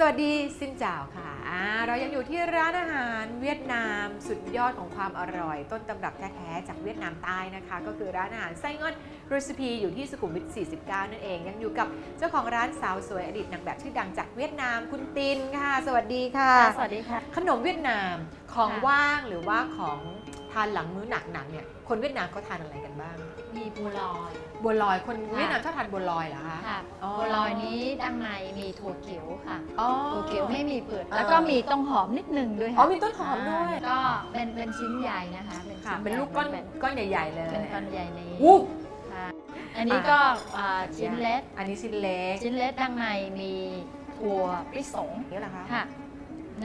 สวัสดีซินเจ้าค่ะอ่าเรายังอยู่ที่ร้านอาหารเวียดนามสุดยอดของความอร่อย ต้นตำรับแท้ๆจากเวียดนามใต้นะคะ ก็คือร้านอาหารไส้งอนรีซปีอยู่ที่สุขุมวิท 49 นั่นเอง ยังอยู่กับเจ้าของร้านสาวสวยอดีตนางแบบชื่อดังจากเวียดนามคุณตินค่ะ สวัสดีค่ะ สวัสดีค่ะ ขนมเวียดนามของค่ะว่างหรือว่าของทานหลังมื้อหนักๆเนี่ยคนเวียดนามเขาทานอะไรกันบ้าง มีบัวลอย บัวลอยคนค่ะเวียดนามชอบทานบัวลอยเหรอคะค่ะอ๋อบัวลอยนี้ด้านในมีถั่วเขียวค่ะอ๋อถั่วเขียวไม่มีเปลือกอ่าแล้วก็มีต้นหอมนิดนึงด้วยค่ะอ๋อมีต้นหอมด้วยาก็เป็นเป็นชิ้นใหญ่นะคะเป็นค่ะชิ้นเป็นใหญ่ลูกก้อนเป็นก้อนใหญ่ ๆ เลยเป็นก้อนใหญ่นี้วู้ค่ะอันนี้ก็อ่าชิ้นเล็กอันนี้ชิ้นเล็กชิ้นเล็กด้านในมีถั่วลิสงนี่แหละคะค่ะ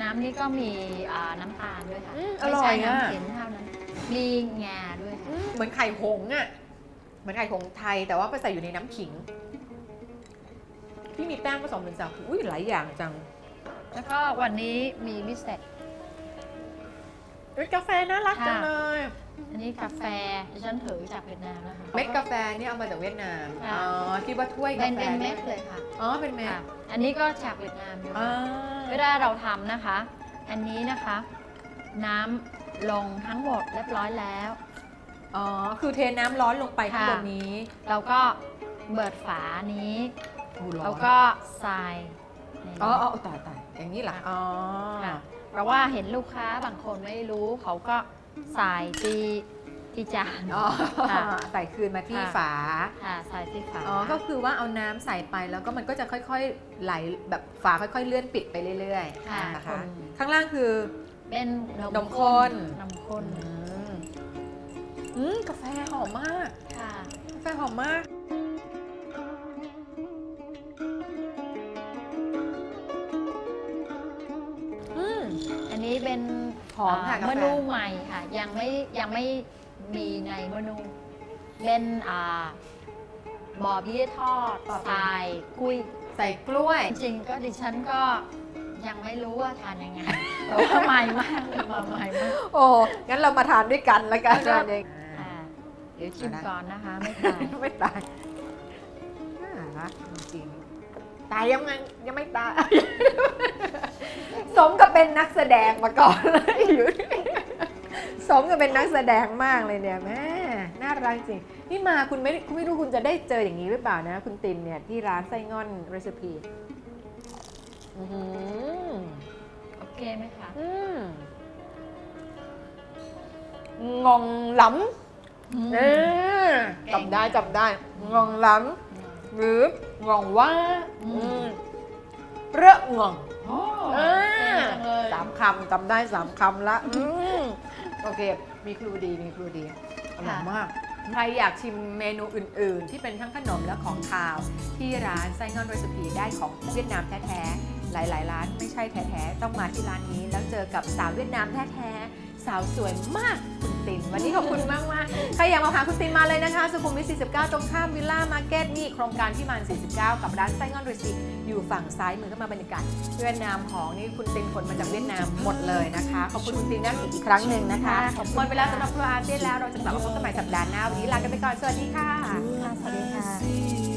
น้ำนี่ก็มีอ่าน้ำตาลด้วยค่ะอืมอไม่ร่อใช่ยอะน้ำเข็มเท่านั้น มีงาด้วยค่ะเหมือนไข่หงส์อะ เหมือนไข่หงส์ไทย แต่ว่าไปใส่อยู่ในน้ำขิงที่มีแป้งผสมเป็นสาคูอุ้ยหลายอย่างจังแล้วก็วันนี้มีพิเศษเอ้ยกาแฟน่ารักค่ะจังเลย อันนี้กาแฟดิฉันถือจากเวียดนามนะคะ เม็ดกาแฟนี่เอามาจากเวียดนาม ค่ะ อ๋อคิดว่าถ้วยเป็กานแฟเป็นเม็ดเลยค่ะอ๋อ เป็นเม็ดค่ะ อันนี้ก็จากเวียดนามด้วยอ่าเวลาเราทำนะคะ อันนี้นะคะ น้ำ ลงทั้งหมดเรียบร้อยแล้ว อ๋อ คือเทน้ำร้อนลงไปข้างค่ะบนนี้เราก็เบิดฝานี้บูร้อนแล้วก็ใส่ในนี้ อ๋ออ๋อตายตายอย่างนี้เหรอ อ๋อ ค่ะเพราะว่าเห็นลูกค้าบางคนไม่รู้เขาก็ใส่ที่ที่จานอ๋อ ค่ะ ใส่คืนมาที่ค่ะ ฝา ค่ะใส่ที่ฝาอ๋อ ก็คือว่าเอาน้ำใส่ไปแล้วก็มันก็จะค่อยๆไหลแบบฝาค่อยๆเลื่อนปิดไปเรื่อยๆค่ะนะคคะนข้างล่างคือ เป็นนมข้นนมข้นอืมอืมกาแฟหอมมาก ค่ะ กาแฟหอมมาก อืม อันนี้เป็นหอมค่ะกาแฟ เมนูใหม่ค่ะ ยังไม่ยังไม่มีในเมนู เป็นอ่าบอเบี้ยทอดใส่กุยใส่กล้วย จริงๆก็ดิฉันก็ ยังไม่รู้ว่าทานยังไงแต่ว่าใหม่มากเลยมาใหม่มากโอ้งั้นเรามาทานด้วยกันแล้วกันแล้วก็เองอ่าเดี๋ยวชิมก่อนนะคะ ไม่ตาย ไม่ตายน่ารักจริงๆตายยังไงยังไม่ตาย สมกับเป็นนักแสดงมาก่อนเลยอยู่สมกับเป็นนักแสดงมากเลยเนี่ยแม่น่ารักจริง นี่มาคุณไม่คุณไม่รู้คุณจะได้เจออย่างนี้หรือเปล่านะ คุณตินเนี่ยที่ร้านไส้งอนรีซปี อือหือโอเคไหมคะ อืมงองหล้ำเออจำได้จำได้ งองหล้ำหรืององว่าอืมเระงอง โอ้เออ เก่งจังเลยสามคำจำได้สามคำละอืมโอเค มีครูดีมีครูดีอร่อยมาก ใครอยากชิมเมนูอื่น ๆ ที่เป็นทั้งขนมและของคาว ที่ร้านไส้งอนรีสปีได้ของเวียดนามแท้ ๆ หลายๆ ร้านไม่ใช่แท้ๆ ต้องมาที่ร้านนี้ แล้วเจอกับสาวเวียดนามแท้ๆ สาวสวยมากคุณตินวันนี้ขอบคุณมากมากๆใครอยากมาหาคุณตินมาเลยนะคะ สุขุมวิท 49 ตรงข้ามวิลล่ามาร์เก็ตนี่โครงการที่มาน 49 กับร้านไส้งอนรีสปีอยู่ฝั่งซ้ายมือเข้ามาบรรยากาศเวียดนามของนี่คุณตินขนมาจากเวียดนามหมดเลยนะคะ ขอบคุณคุณตินนะอีกครั้งหนึ่งนะคะขอบคุณหมดเวลาสำหรับครัวอาเซียนแล้วเราจะกลับมาพบกันใหม่สัปดาห์หน้าวันนี้ลากันไปก่อนสวัสดีค่ะค่ะสวัสดีค่ะ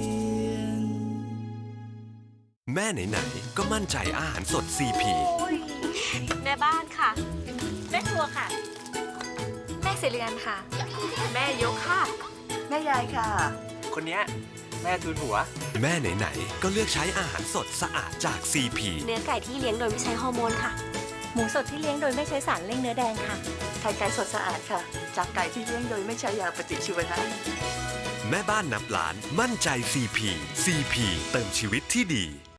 แม่ไหนๆก็มั่นใจอาหารสด CP แม่บ้านค่ะ แม่ครัวค่ะ แม่เสเรือนค่ะ แม่ยกค่ะ แม่ยายค่ะ คนเนี้ยแม่ทูนหัว แม่ไหนๆก็เลือกใช้อาหารสดสะอาดจาก CP เนื้อไก่ที่เลี้ยงโดยไม่ใช้ฮอร์โมนค่ะ หมูสดที่เลี้ยงโดยไม่ใช้สารเร่งเนื้อแดงค่ะ ไข่ไก่สดสะอาดค่ะ จากไก่ที่เลี้ยงโดยไม่ใช้ยาปฏิชีวนะแม่บ้านนับล้านมั่นใจ CP CP เติมชีวิตที่ดี